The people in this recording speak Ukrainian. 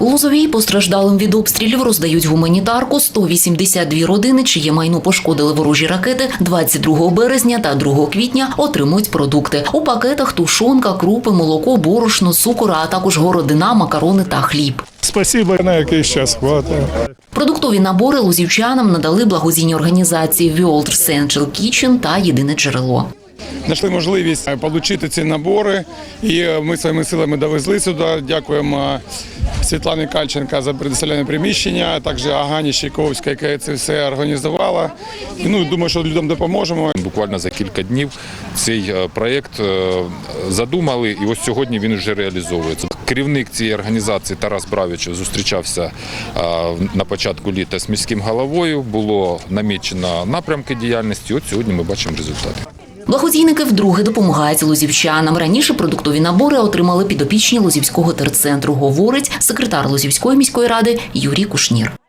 У Лозовій постраждалим від обстрілів роздають гуманітарку 182 родини, чиє майно пошкодили ворожі ракети. 22 березня та 2 квітня отримують продукти. У пакетах тушонка, крупи, молоко, борошно, цукор, а також городина, макарони та хліб. Спасибо, на якийсь час хватає. Продуктові набори лузівчанам надали благодійні організації World Central Kitchen та Єдине джерело. Знайшли можливість отримати ці набори, і ми своїми силами довезли сюди. Дякуємо Світлані Кальченка за предоставлене приміщення, а також Агані Щайковській, яка це все організувала. Ну думаю, що людям допоможемо. Буквально за кілька днів цей е, проєкт е, задумали, і ось сьогодні він вже реалізовується. Керівник цієї організації Тарас Бравіч зустрічався е, на початку літа з міським головою. Було намічено напрямки діяльності. От сьогодні ми бачимо результати. Благодійники вдруге допомагають лозівчанам. Раніше продуктові набори отримали підопічні Лозівського терцентру, говорить секретар Лозівської міської ради Юрій Кушнір.